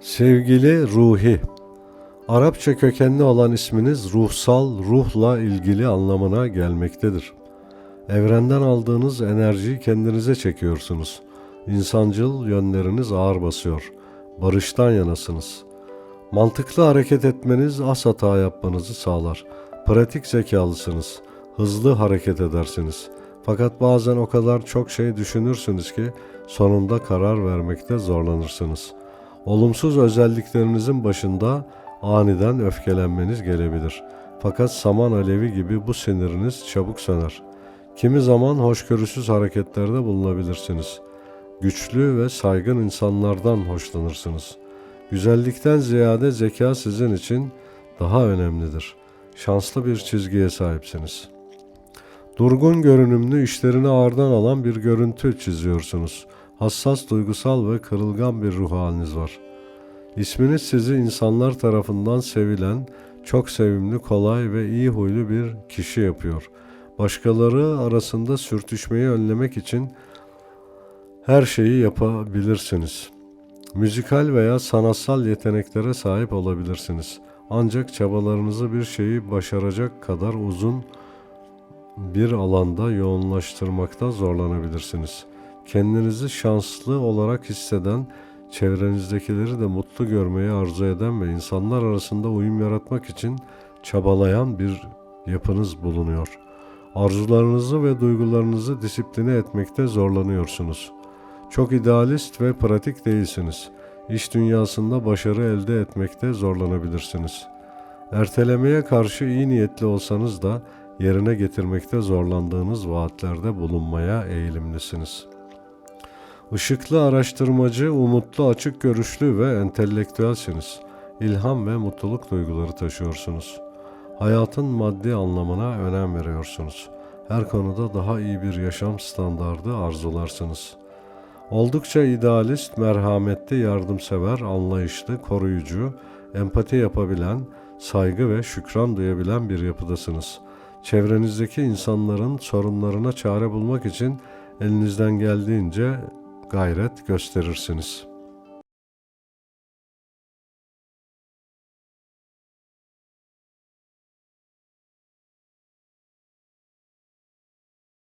Sevgili Ruhi Arapça kökenli olan isminiz ruhsal, ruhla ilgili anlamına gelmektedir. Evrenden aldığınız enerjiyi kendinize çekiyorsunuz. İnsancıl yönleriniz ağır basıyor. Barıştan yanasınız. Mantıklı hareket etmeniz az hata yapmanızı sağlar. Pratik zekalısınız. Hızlı hareket edersiniz. Fakat bazen o kadar çok şey düşünürsünüz ki sonunda karar vermekte zorlanırsınız. Olumsuz özelliklerinizin başında aniden öfkelenmeniz gelebilir. Fakat saman alevi gibi bu siniriniz çabuk söner. Kimi zaman hoşgörüsüz hareketlerde bulunabilirsiniz. Güçlü ve saygın insanlardan hoşlanırsınız. Güzellikten ziyade zeka sizin için daha önemlidir. Şanslı bir çizgiye sahipsiniz. Durgun görünümlü işlerini ağırdan alan bir görüntü çiziyorsunuz. Hassas, duygusal ve kırılgan bir ruh haliniz var. İsminiz sizi insanlar tarafından sevilen, çok sevimli, kolay ve iyi huylu bir kişi yapıyor. Başkaları arasında sürtüşmeyi önlemek için her şeyi yapabilirsiniz. Müzikal veya sanatsal yeteneklere sahip olabilirsiniz. Ancak çabalarınızı bir şeyi başaracak kadar uzun bir alanda yoğunlaştırmakta zorlanabilirsiniz. Kendinizi şanslı olarak hisseden, çevrenizdekileri de mutlu görmeyi arzu eden ve insanlar arasında uyum yaratmak için çabalayan bir yapınız bulunuyor. Arzularınızı ve duygularınızı disipline etmekte zorlanıyorsunuz. Çok idealist ve pratik değilsiniz. İş dünyasında başarı elde etmekte zorlanabilirsiniz. Ertelemeye karşı iyi niyetli olsanız da yerine getirmekte zorlandığınız vaatlerde bulunmaya eğilimlisiniz. Işıklı araştırmacı, umutlu, açık görüşlü ve entelektüelsiniz. İlham ve mutluluk duyguları taşıyorsunuz. Hayatın maddi anlamına önem veriyorsunuz. Her konuda daha iyi bir yaşam standardı arzularsınız. Oldukça idealist, merhametli, yardımsever, anlayışlı, koruyucu, empati yapabilen, saygı ve şükran duyabilen bir yapıdasınız. Çevrenizdeki insanların sorunlarına çare bulmak için elinizden geldiğince gayret gösterirsiniz.''